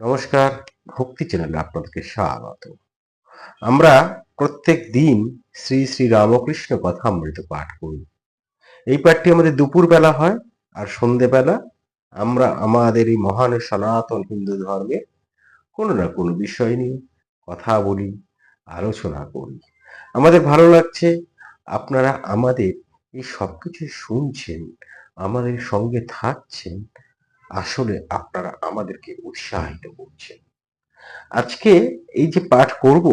নমস্কার, ভক্তি চ্যানেলে আপনাদেরকে স্বাগত। আমরা প্রত্যেক দিন শ্রী শ্রী রামকৃষ্ণ কথা কথামৃত পাঠ করি। এই পাঠটি আমাদের দুপুরবেলা হয় আর সন্ধেবেলা আমরা আমাদের এই মহান সনাতন হিন্দু ধর্মের কোনো না কোনো বিষয় নিয়ে কথা বলি, আলোচনা করি। আমাদের ভালো লাগছে, আপনারা আমাদের এই সব কিছু শুনছেন, আমাদের সঙ্গে থাকছেন আসলে আপনারা আমাদেরকে উৎসাহিত করছেন। আজকে এই যে পাঠ করব,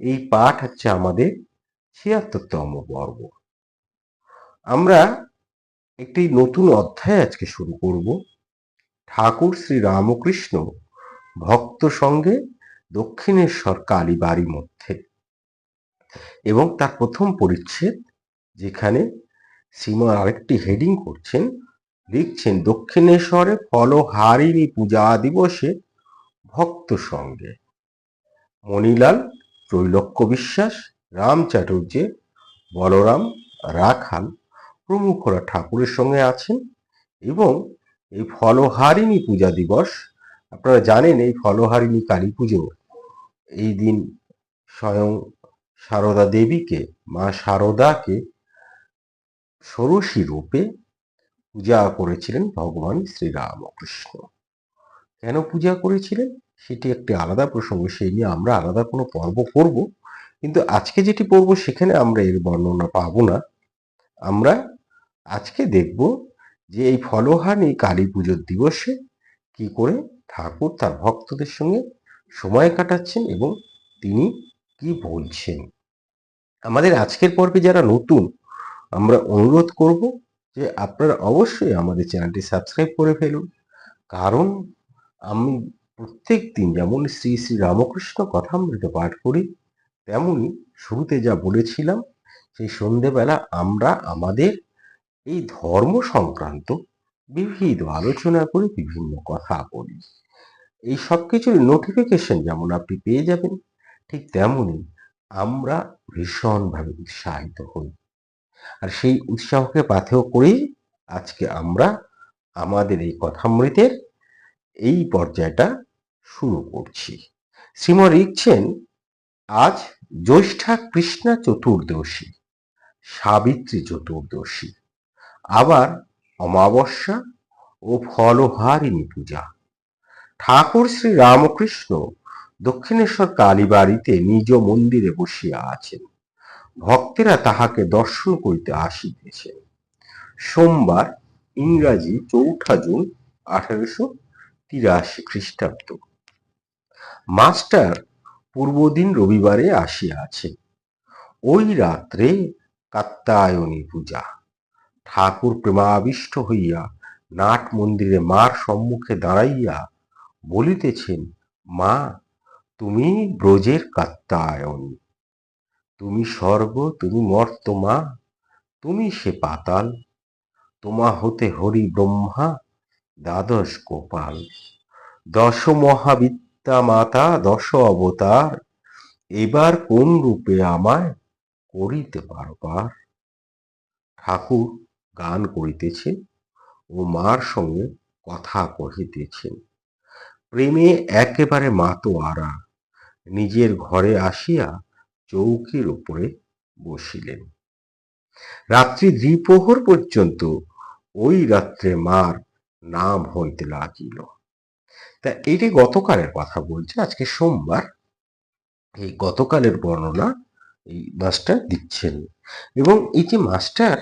এই পাঠ হচ্ছে আমাদের ছিয়াত্তরতম পর্ব। আমরা একটি নতুন অধ্যায় আজকে শুরু করব। ঠাকুর শ্রী রামকৃষ্ণ ভক্ত সঙ্গে দক্ষিণেশ্বর কালী বাড়ি মধ্যে এবং তার প্রথম পরিচ্ছেদ, যেখানে সীমা আরেকটি হেডিং করছেন লিখছেন, দক্ষিণেশ্বরে ফলহারিণী পূজা দিবসে ভক্ত সঙ্গে। মণিলাল, ত্রৈলোক্য বিশ্বাস, রাম চ্যাটার্জি, বলরাম রাখাল প্রমুখরা ঠাকুরের সঙ্গে আছেন এবং এই ফলহারিণী পূজা দিবস, আপনারা জানেন এই ফলহারিণী কালী পুজো, এই দিন স্বয়ং সারদা দেবীকে, মা সারদাকে ষোড়শী রূপে পূজা করেছিলেন ভগবান শ্রীরামকৃষ্ণ। কেন পূজা করেছিলেন? সেটি একটি আলাদা প্রসঙ্গ, সেই নিয়ে আমরা আলাদা কোনো পর্ব করব। কিন্তু আজকে যেটি পড়ব, সেখানে আমরা এর বর্ণনা পাব না। আমরা আজকে দেখব যে এই ফলহানি কালী পুজোর দিবসে কি করে ঠাকুর তার ভক্তদের সঙ্গে সময় কাটাচ্ছেন এবং তিনি কি বলছেন। আমাদের আজকের পর্বে যারা নতুন, আমরা অনুরোধ করব যে আপনারা অবশ্যই আমাদের চ্যানেলটি সাবস্ক্রাইব করে ফেলুন। কারণ আমি প্রত্যেক দিন যেমন শ্রী শ্রী রামকৃষ্ণ কথামৃত পাঠ করি, তেমনি শুরুতে যা বলেছিলাম, সেই সন্ধেবেলা আমরা আমাদের এই ধর্ম সংক্রান্ত বিবিধ আলোচনা করে বিভিন্ন কথা বলি। এই সব কিছুর নোটিফিকেশন যেমন আপনি পেয়ে যাবেন, ঠিক তেমনি আমরা ভীষণভাবে উৎসাহিত হই। আর সেই উৎসাহকে পাথেয় করেই আজকে আমরা আমাদের এই কথামৃতের এই পর্যায়টা শুরু করছি। শ্রীম লিখছেন, আজ জ্যৈষ্ঠা কৃষ্ণা চতুর্দশী, সাবিত্রী চতুর্দশী, আবার অমাবস্যা ও ফলহারিণী পূজা। ঠাকুর শ্রী রামকৃষ্ণ দক্ষিণেশ্বর কালীবাড়িতে নিজ মন্দিরে বসিয়া আছেন। ভক্তেরা তাহাকে দর্শন করিতে আসিতেছেন সোমবার, ইংরাজি চৌঠা জুন, আঠারোশো তিরাশি খ্রিস্টাব্দ। মাস্টার পূর্বদিন রবিবারে আসিয়া আছেন। ওই রাত্রে কাত্তায়নী পূজা। ঠাকুর প্রেমাবিষ্ট হইয়া নাট মন্দিরে মার সম্মুখে দাঁড়াইয়া বলিতেছেন, মা, তুমি ব্রজের কাত্তায়নী তুমি স্বর্গ, তুমি মর্তমা, তুমি সে পাতাল। তোমা হতে হরি ব্রহ্মা, দ্বাদশ গোপাল। দশ মহাবিদ্যা মাতা, দশ অবতার, এবার কোন রূপে আমায় করিতে পারবার ঠাকুর গান করিতেছেন ও মার সঙ্গে কথা কহিতেছেন। প্রেমে একেবারে মাতো আরা নিজের ঘরে আসিয়া চৌকির উপরে বসিলেন। রাত্রি দ্বিপ্রহর পর্যন্ত ওই রাত্রে মার নাম হইতে লাগিল। তা এটি গতকালের কথা বলছে, আজকে সোমবার। এই গতকালের বর্ণনা এই মাস্টার দিচ্ছেন। এবং এই যে মাস্টার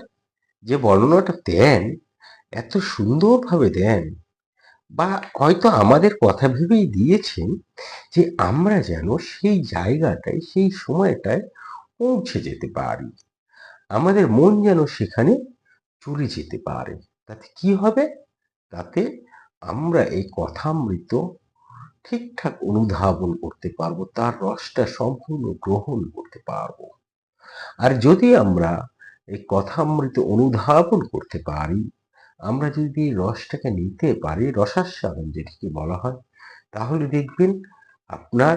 যে বর্ণনাটা দেন, এত সুন্দরভাবে দেন বা হয়তো আমাদের কথা ভেবেই দিয়েছেন যে আমরা যেন সেই জায়গাটায়, সেই সময়টায় পৌঁছে যেতে পারি। আমাদের মন যেন সেখানে চলে যেতে পারে। তাতে কি হবে? তাতে আমরা এই কথামৃত ঠিকঠাক অনুধাবন করতে পারব, তার রসটা সম্পূর্ণ গ্রহণ করতে পারব। আর যদি আমরা এই কথামৃত অনুধাবন করতে পারি আমরা যদি রসটাকে নিতে পারি, রসাস্বাদন যেটিকে বলা হয়, তাহলে দেখবেন আপনার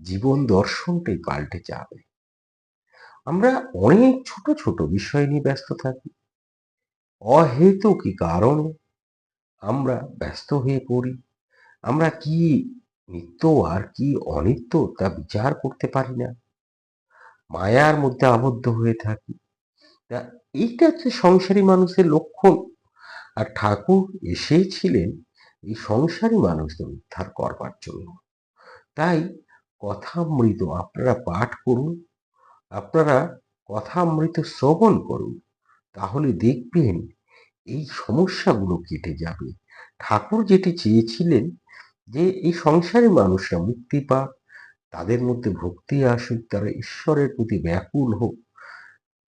জীবন দর্শনটাই পাল্টে যাবে। আমরা অনেক ছোট ছোট বিষয় নিয়ে ব্যস্ত থাকি। অহেতুকি কারণে আমরা ব্যস্ত হয়ে পড়ি। আমরা কি নিত্য আর কি অনিত্য তা বিচার করতে পারি না। মায়ার মধ্যে আবদ্ধ হয়ে থাকি। তা এইটা হচ্ছে সংসারী মানুষের লক্ষণ। আর ঠাকুর এসেছিলেন এই সংসারী মানুষদের উদ্ধার করবার জন্য। তাই কথামৃত আপনারা পাঠ করুন, আপনারা কথামৃত শ্রবণ করুন, তাহলে দেখবেন এই সমস্যাগুলো কেটে যাবে। ঠাকুর যেটি চেয়েছিলেন যে এই সংসারী মানুষরা মুক্তি পাক, তাদের মধ্যে ভক্তি আসুক, তারা ঈশ্বরের প্রতি ব্যাকুল হোক,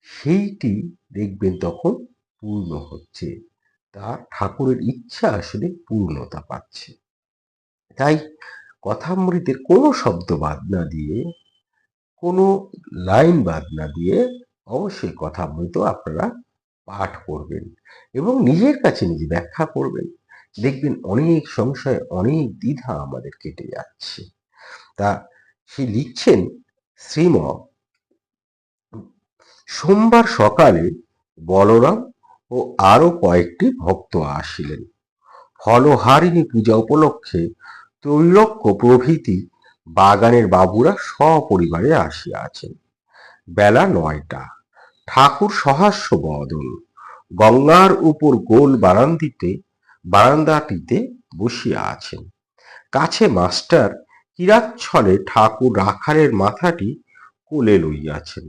সেইটি দেখবেন তখন পূর্ণ হচ্ছে। তা ঠাকুরের ইচ্ছা আসলে পূর্ণতা পাচ্ছে। তাই কথামৃতের কোনো শব্দ বাদ না দিয়ে, কোনো লাইন বাদ না দিয়ে অবশ্যই কথামৃত আপনারা পাঠ করবেন এবং নিজের কাছে নিজে ব্যাখ্যা করবেন। দেখবেন অনেক সংশয়, অনেক দ্বিধা আমাদের কেটে যাচ্ছে। তা সে লিখছেন শ্রীম, সোমবার সকালে বলরাম ও আরও কয়েকটি ভক্ত আসিলেন। ফলহারিণী পূজা উপলক্ষে ত্রৈলক্য প্রভৃতি বাগানের বাবুরা সপরিবারে আসিয়া আছেন। বেলা নয়টা। ঠাকুর সহাস্য বদল। গঙ্গার উপর গোল বারান্দিতে, বারান্দাটিতে বসিয়া আছেন। কাছে মাস্টার কিরাচ্ছলে ঠাকুর রাখালের মাথাটি কোলে লইয়াছেন।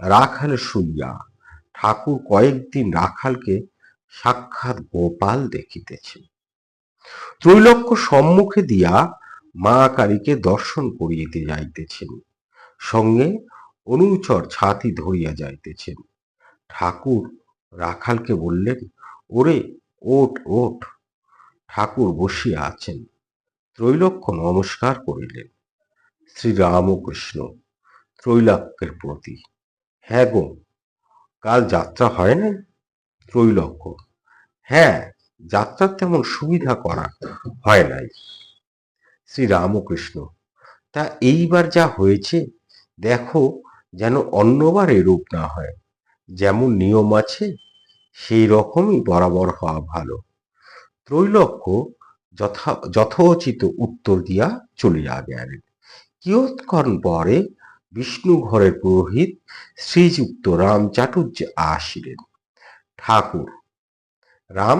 রাখাল শুইয়া ঠাকুর কয়েকদিন রাখালকে সাক্ষাৎ গোপাল দেখিতেছেন ত্রৈলক্য সম্মুখে দিয়া মা কালীকে দর্শন করিতে যাইতেছেন। সঙ্গে অনুচর ছাতি ধরিয়া যাইতেছেন। ঠাকুর রাখালকে বললেন, ওরে ওট ওট ঠাকুর বসিয়া আছেন। ত্রৈলক্য নমস্কার করিলেন। শ্রীরামকৃষ্ণ, ত্রৈলাক্যের প্রতি হ্যাঁ গো কাল যাত্রা হয় নাই ত্রৈলক্য? হ্যাঁ যাত্রার তেমন সুবিধা করা হয় নাই। শ্রীরামকৃষ্ণ, তা এইবার যা হয়েছে, দেখো যেন অন্যবার এরূপ না হয়। যেমন নিয়ম আছে সেই রকমই বরাবর হওয়া ভালো। ত্রৈলক্য যথা যথোচিত উত্তর দিয়া চলিয়া গেলেন। কিয়ৎক্ষণ পরে বিষ্ণু ঘরের পুরোহিত শ্রীযুক্ত রাম চাটুর্য আসিলেন। ঠাকুর, রাম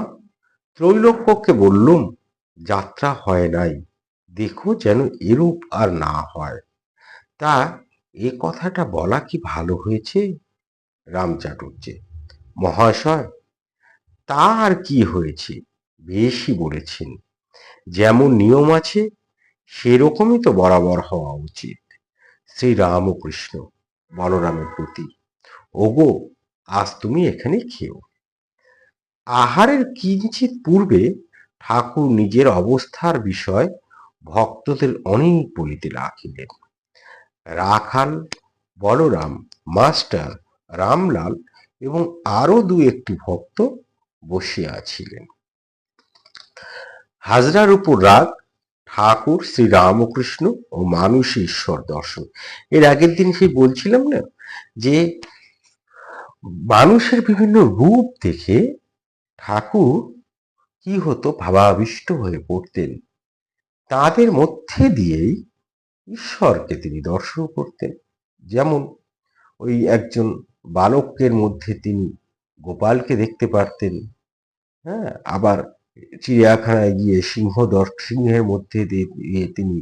ত্রৈলোক্যকে বললুম, যাত্রা হয় নাই, দেখো যেন এরূপ আর না হয়। তা এ কথাটা বলা কি ভালো হয়েছে? রাম চাটুর্যে মহাশয়, তা আর কি হয়েছে? বেশি বলেছেন। যেমন নিয়ম আছে, সেরকমই তো বরাবর হওয়া উচিত। শ্রী রামকৃষ্ণ বলরামের প্রতি, ওগো, আজ তুমি এখানে খেও। আহারের কিঞ্চিত পূর্বে ঠাকুর নিজের অবস্থার বিষয় ভক্তদের অনেক বলিতে রাখিলেন। রাখাল, বলরাম, মাস্টার, রামলাল এবং আরও দু একটি ভক্ত বসিয়া ছিলেন। হাজরার উপর রাগ ঠাকুর শ্রী রামকৃষ্ণ ও মানুষ ঈশ্বর দর্শন। এর আগের দিন সেই বলছিলাম না যে, মানুষের বিভিন্ন রূপ দেখে ঠাকুর কি হতো, ভাবাবিষ্ট হয়ে পড়তেন। তাদের মধ্যে দিয়েই ঈশ্বরকে তিনি দর্শন করতেন। যেমন ওই একজন বালকের মধ্যে তিনি গোপালকে দেখতে পারতেন হ্যাঁ? আবার চিড়িয়াখানায় গিয়ে সিংহ দর সিংহের মধ্যে দিয়ে তিনি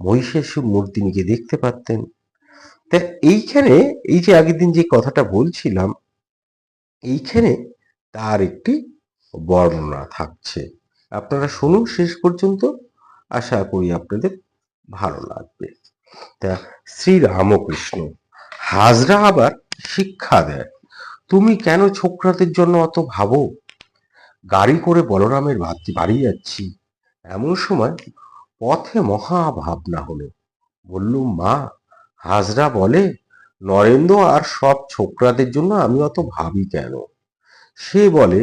মহিষেশ্বর মূর্তিনিকে দেখতে পারতেন। তা এইখানে এই যে আগের দিন যে কথাটা বলছিলাম, এইখানে তার একটি বর্ণনা থাকছে। আপনারা শুনুন শেষ পর্যন্ত, আশা করি আপনাদের ভালো লাগবে। তা শ্রী রামকৃষ্ণ হাজরা আবার শিক্ষা দেয় তুমি কেন ছোকরাদের জন্য অত ভাবো? গাড়ি করে বলরামের বাড়ি যাচ্ছি। এমন সময় পথে মহা ভাবনা হলো। বললুম, মা, হাজরা বলে, নরেন্দ্র আর সব ছোকরাদের জন্য আমি অত ভাবি কেন? সে বলে,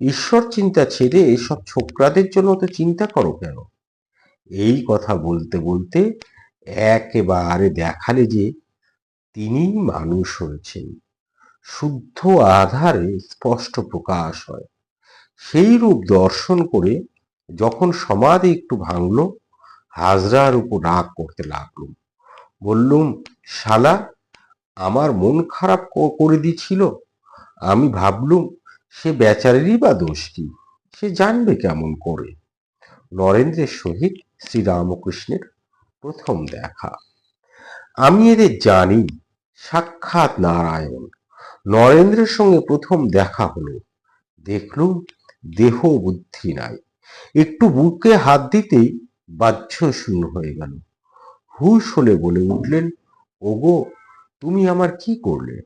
ঈশ্বর চিন্তা ছেড়ে এসব ছোকরাদের জন্য তো চিন্তা করো কেন? এই কথা বলতে বলতে একেবারে দেখালে যে তিনি মানুষ হয়েছেন। শুদ্ধ আধারে স্পষ্ট প্রকাশ হয়। সেই রূপ দর্শন করে যখন সমাধি একটু ভাঙলো, হাজরার উপর রাগ করতে লাগলুম বললুম, শালা, আমার মন খারাপ করে দিছিল। আমি ভাবলুম, সে বেচারেরই বা দোষ কি? সে জানবে কেমন করে? নরেন্দ্রের সহিত শ্রীরামকৃষ্ণের প্রথম দেখা। আমি এদের জানি, সাক্ষাৎ নারায়ণ। নরেন্দ্রের সঙ্গে প্রথম দেখা হলো। দেখলুম দেহ বুদ্ধি নাই। একটু বুকে হাত দিতেই বাহ্য শূন্য হয়ে গেল। হুশ হলে বলে উঠলেন, ওগো, তুমি আমার কি করলে?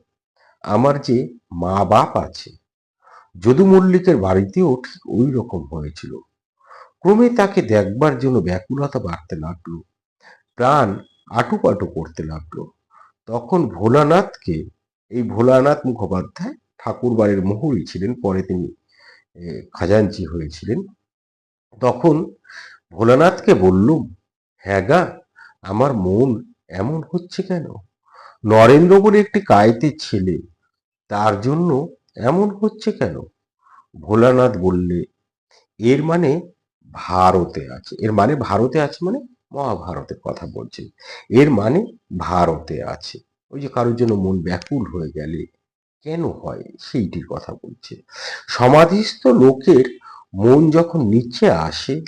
আমার যে মা বাপ আছে। যদু মল্লিকের বাড়িতেও ঠিক ওই রকম হয়েছিল। ক্রমে তাকে দেখবার জন্য ব্যাকুলতা বাড়তে লাগল। প্রাণ আটুপাটু করতে লাগল। তখন ভোলানাথকে এই ভোলানাথ মুখোপাধ্যায় ঠাকুর বাড়ির মুহুরি ছিলেন। পরে তিনি খাজাঞ্চি হয়েছিলেন। তখন ভোলানাথকে বললুম হ্যাঁ গা, আমার মন এমন হচ্ছে কেন? নরেন্দ্র বলে একটি কায়েতের ছেলে, তার জন্য এমন হচ্ছে কেন? ভোলানাথ বললে, এর মানে ভারতে আছে, এর মানে ভারতে আছে মানে মহাভারতের কথা বলছেন এর মানে ভারতে আছে। ওই যে কারোর জন্য মন ব্যাকুল হয়ে গেলে কেন হয় সেইটির কথা বলছে। সমাধিস্থ লোকের মন যখন নিচে আসে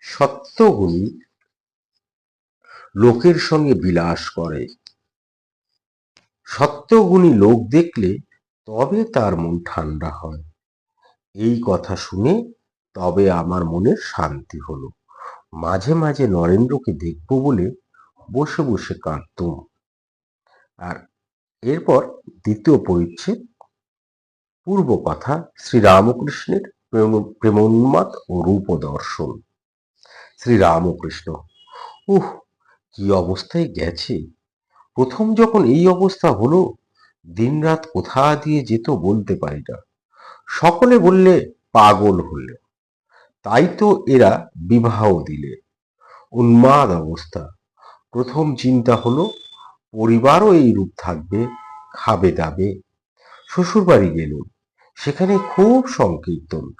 সত্যগুণী লোকের সঙ্গে বিলাস করে। সত্যগুণী লোক দেখলে তবে তার মন ঠান্ডা হয়। এই কথা শুনে তবে আমার মনের শান্তি হলো। মাঝে মাঝে নরেন্দ্রকে দেখব বলে বসে বসে কাঁদতুম। আর এরপর দ্বিতীয় পরিচ্ছেদ, পূর্ব কথা শ্রীরামকৃষ্ণের প্রেম- প্রেমোন্মাদ ও রূপ দর্শন শ্রীরামকৃষ্ণ, উহ, কি অবস্থায় গেছে? প্রথম যখন এই অবস্থা হলো, দিনরাত কোথা দিয়ে যেত বলতে পারি না। সকলে বললে পাগল হলে তাই তো এরা বিবাহ দিলে। উন্মাদ অবস্থা। প্রথম চিন্তা হলো পরিবারও এই রূপ থাকবে, খাবে দাবে। শ্বশুরবাড়ি গেলুম, সেখানে খুব সংকীর্তন।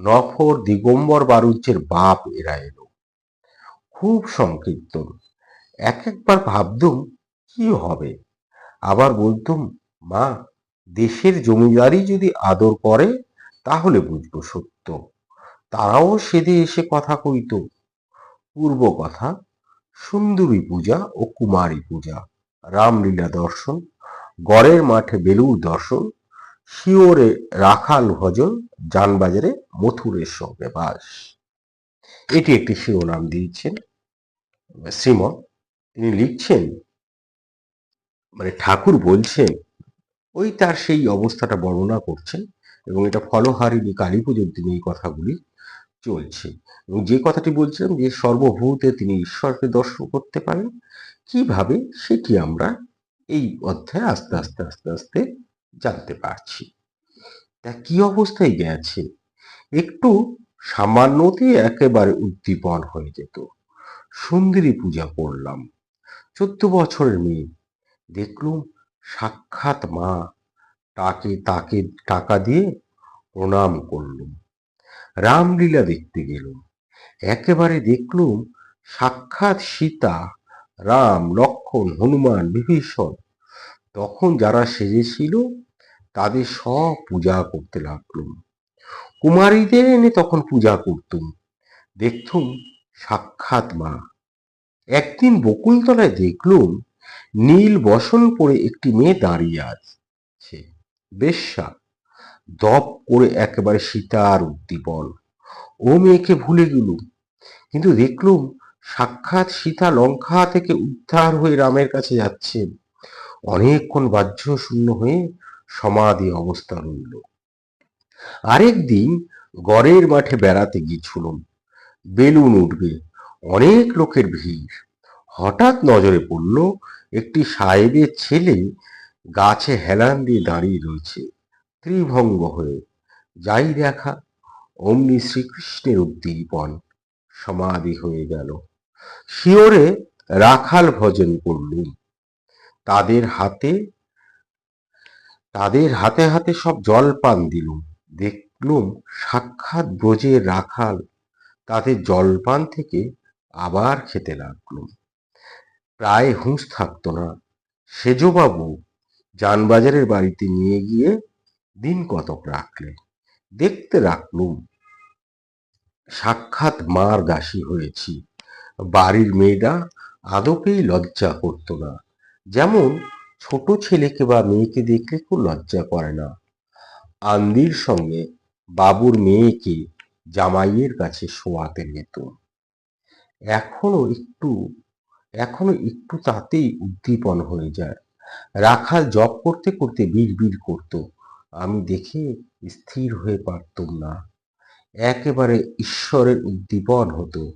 নফর দিগম্বর বারুজ্যের বাপ এরা এলো। খুব সংকীর্তন। এক একবার ভাবতুম কি হবে? আবার বলতুম, মা, দেশের জমিদারি যদি আদর করে, তাহলে বুঝব সত্য। তারাও সেদে এসে কথা কইত। পূর্ব কথা, সুন্দরী পূজা ও কুমারী পূজা। রামলীলা দর্শন, গড়ের মাঠে বেলুর দর্শন, শিওরে রাখাল ভজন, যানবাজারে মথুরের সঙ্গে বাস। এটি একটি শিরোনাম দিয়েছেন শ্রীমন তিনি লিখছেন মানে ঠাকুর বলছেন, ওই তার সেই অবস্থাটা বর্ণনা করছেন এবং এটা ফলহারিণী কালী পুজোর দিনে এই কথাগুলি চলছে। এবং যে কথাটি বলছিলাম যে সর্বভূতে তিনি ঈশ্বরকে দর্শন করতে পারেন কীভাবে সেটি আমরা এই অধ্যায়ে আস্তে আস্তে আস্তে আস্তে জানতে পারছি। তা কি অবস্থায় গেছে? একটু সামান্যতেই একেবারে উদ্দীপন হয়ে যেত। সুন্দরী পূজা করলাম। চোদ্দ বছরের মেয়ে। দেখলুম সাক্ষাৎ মা তাকে তাকে টাকা দিয়ে প্রণাম করলুম। রামলীলা দেখতে গেলুম। একেবারে দেখলুম সাক্ষাৎ সীতা রাম, লক্ষণ, হনুমান, বিভীষণ। তখন যারা সেজেছিল, তাদের সব পূজা করতে লাগলুম। কুমারীদের এনে তখন পূজা করতুম। দেখতুম সাক্ষাৎ মা। একদিন বকুলতলায় দেখলুম, নীল বসন পরে একটি মেয়ে দাঁড়িয়ে আছে। বেশ্যা দপ করে একেবারে সীতার উদ্দীপন ও মেয়েকে ভুলে গেলুম, কিন্তু দেখলুম সাক্ষাৎ সীতা লঙ্কা থেকে উদ্ধার হয়ে রামের কাছে যাচ্ছেন অনেকক্ষণ বাহ্য শূন্য হয়ে সমাধি অবস্থা রইল। আরেক দিন গড়ের মাঠে বেড়াতে গিয়েছিলাম। বেলুন উঠবে। অনেক লোকের ভিড়। হঠাৎ নজরে পড়ল একটি সাহেবের ছেলে গাছে হেলান দিয়ে দাঁড়িয়ে রয়েছে। ত্রিভঙ্গ হয়ে যাই দেখা, অমনি শ্রীকৃষ্ণের উদ্দীপন সমাধি হয়ে গেল। শিওরে রাখাল ভজন করলুম। তাদের হাতে তাদের হাতে হাতে সব জল পান দিলুম। দেখলুম সাক্ষাৎ ব্রজের রাখাল তাতে জলপান থেকে আবার খেতে লাগলুম। প্রায় হুঁশ থাকতো না। সেজবাবু যানবাজারের বাড়িতে নিয়ে গিয়ে দিন কতক রাখলে দেখতে রাখলুম, সাক্ষাৎ মার দাসী হয়েছি। বাড়ির মেয়েরা আদপেই লজ্জা করতো না। যেমন ছোট ছেলেকে বা মেয়েকে দেখলে খুব লজ্জা করে না। আন্দির সঙ্গে বাবুর মেয়েকে জামাইয়ের কাছে শোয়াতে যেত এখনও একটু এখনও একটু তাতেই উদ্দীপন হয়ে যায়। রাখাল জপ করতে করতে বিড় করত। আমি দেখে স্থির হয়ে পারতুম না। একেবারে ঈশ্বরের উদ্দীপন হতো।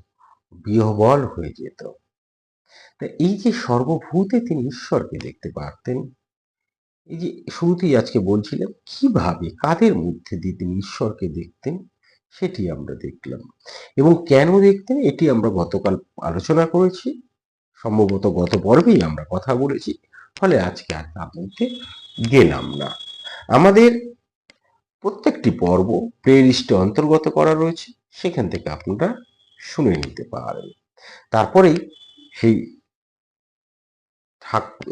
বিহবল হয়ে যেত। তা এই যে সর্বভূতে তিনি ঈশ্বরকে দেখতে পারতেন, এই যে শুরুতেই আজকে বলছিলাম কীভাবে, কাদের মধ্যে দিয়ে তিনি ঈশ্বরকে দেখতেন, সেটি আমরা দেখলাম। এবং কেন দেখতেন, এটি আমরা গতকাল আলোচনা করেছি, সম্ভবত গত পর্বেই আমরা কথা বলেছি, ফলে আজকে আর তার মধ্যে গেলাম না। আমাদের প্রত্যেকটি পর্ব প্লে লিস্টে অন্তর্গত করা রয়েছে, সেখান থেকে আপনারা শুনে নিতে পারেন। তারপরেই সেই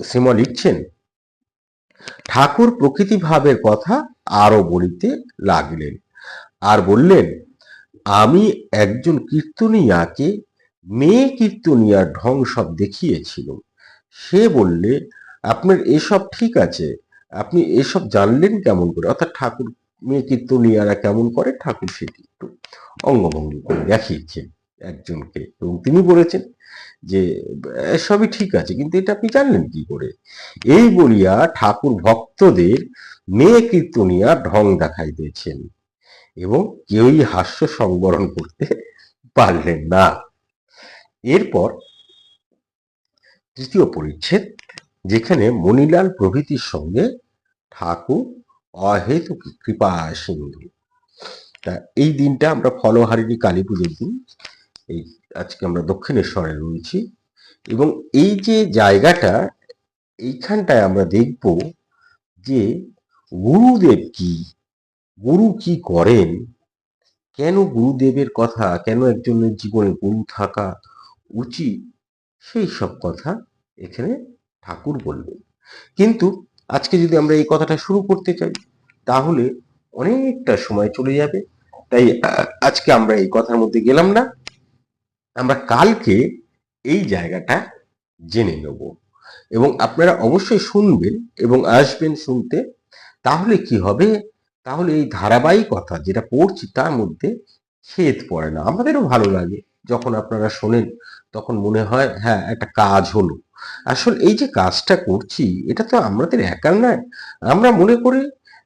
শ্রীমা লিখছেন, ঠাকুর প্রকৃতি ভাবের কথা আরও বলিতে লাগলেন আর বললেন, আমি একজন কীর্তনিয়াকে মেয়ে কীর্তনিয়ার ঢং সব দেখিয়েছিল সে বললে, আপনার এসব ঠিক আছে, আপনি এসব জানলেন কেমন করে? অর্থাৎ ঠাকুর, মেয়ে কীর্তনিয়ারা কেমন করে? ঠাকুর সেটি একটু অঙ্গভঙ্গি করে দেখিয়েছেন। একজনকে। এবং তিনি বলেছেন যে সবই ঠিক আছে, কিন্তু এটা আপনি জানলেন কি করে? এই বলিয়া ঠাকুর ভক্তদের মেয়ে কীর্তনিয়া ঢং দেখাইতেছেন এবং কেউই হাস্য সংবরণ করতে পারলেন না। এরপর তৃতীয় পরিচ্ছেদ, যেখানে মণিলাল প্রভৃতির সঙ্গে ঠাকুর অহেতুক কৃপা সিন্ধু। তা এই দিনটা আমরা ফলহারিণী কালী পুজোর দিন এই আজকে আমরা দক্ষিণেশ্বরে রয়েছি। এবং এই যে জায়গাটা, এইখানটায় আমরা দেখব যে গুরুদেব কি, গুরু কি করেন, কেন গুরুদেবের কথা, কেন একজনের জীবনে গুরু থাকা উচিত, সেই সব কথা এখানে ঠাকুর বলবেন। কিন্তু আজকে যদি আমরা এই কথাটা শুরু করতে চাই, তাহলে অনেকটা সময় চলে যাবে। তাই আজকে আমরা এই কথার মধ্যে গেলাম না। আমরা কালকে এই জায়গাটা জেনে নেব। এবং আপনারা অবশ্যই শুনবেন এবং আসবেন শুনতে। তাহলে কি হবে? তাহলে এই ধারাবাহিকতা যেটা পড়ছি তার মধ্যে ছেদ পড়ে না। আমাদেরও ভালো লাগে যখন আপনারা শোনেন, তখন মনে হয় হ্যাঁ একটা কাজ হলো। আসলে এই যে কাজটা করছি, এটা তো আমাদের একার নয়। আমরা মনে করি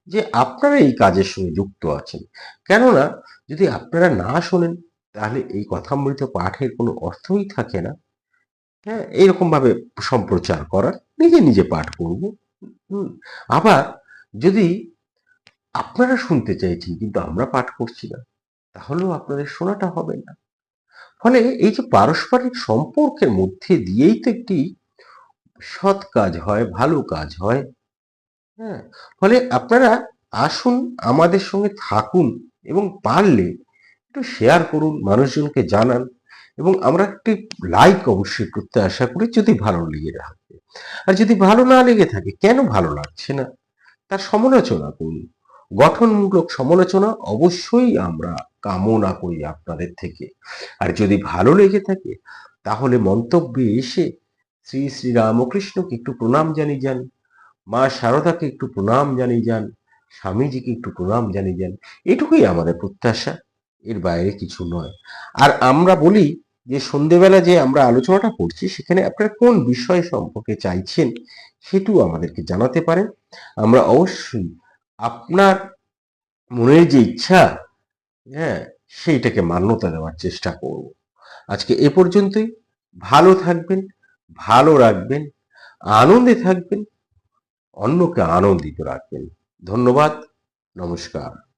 যে আপনারা এই কাজের সঙ্গে যুক্ত আছেন। কেননা, যদি আপনারা না শোনেন তাহলে এই কথামৃত পাঠের কোনো অর্থই থাকে না। হ্যাঁ এইরকম ভাবে সম্প্রচার করার, নিজে নিজে পাঠ করব। আবার যদি আপনারা শুনতে চাইছেন কিন্তু আমরা পাঠ করছি না, তাহলেও আপনাদের শোনাটা হবে না। ফলে এই যে পারস্পরিক সম্পর্কের মধ্যে দিয়েই তো একটি সৎ কাজ হয়, ভালো কাজ হয়। হ্যাঁ ফলে আপনারা আসুন, আমাদের সঙ্গে থাকুন এবং পারলে একটু শেয়ার করুন, মানুষজনকে জানান এবং আমরা একটি লাইক অবশ্যই করতে আশা করি যদি ভালো লেগে থাকে। আর যদি ভালো না লেগে থাকে, কেন ভালো লাগছে না? তার সমালোচনা করুন। গঠনমূলক সমালোচনা অবশ্যই আমরা কামনা করি আপনাদের থেকে। আর যদি ভালো লেগে থাকে, তাহলে মন্তব্যে এসে শ্রী শ্রী রামকৃষ্ণকে একটু প্রণাম জানিয়ে যান, মা শারদাকে একটু প্রণাম জানিয়ে যান, স্বামীজিকে একটু প্রণাম জানিয়ে যান। এটুকুই আমাদের প্রত্যাশা। এর বাইরে কিছু নয়। আর আমরা বলি যে সন্ধেবেলা যে আমরা আলোচনাটা করছি, সেখানে আপনারা কোন বিষয় সম্পর্কে চাইছেন সেটিও আমাদেরকে জানাতে পারেন। আমরা অবশ্যই আপনার মনের যে ইচ্ছা হ্যাঁ সেইটাকে মান্যতা দেওয়ার চেষ্টা করব। আজকে এ পর্যন্তই। ভালো থাকবেন, ভালো রাখবেন, আনন্দে থাকবেন, অন্যকে আনন্দিত রাখবেন। ধন্যবাদ, নমস্কার।